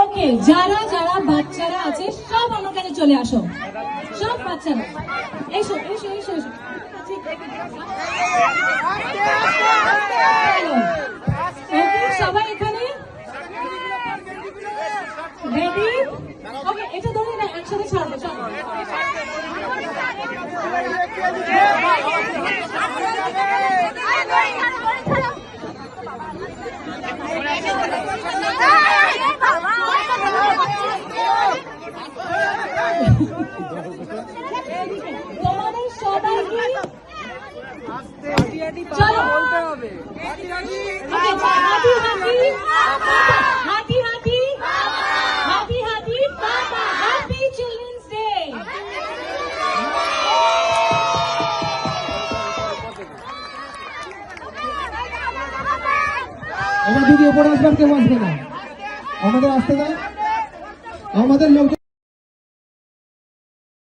ওকে যারা যারা, বাচ্চারা আছে, সব আমার কাছে চলে আসো। সব বাচ্চারা। এসো এসো এসো এসো। সবাই এখানে? ওকে এটা ধরে একসাথে ছাড়বো চলো আমার দিদি ওপরে আসবেন কেউ আসবে না। আমাদের আসতে দেয় আমাদের লোক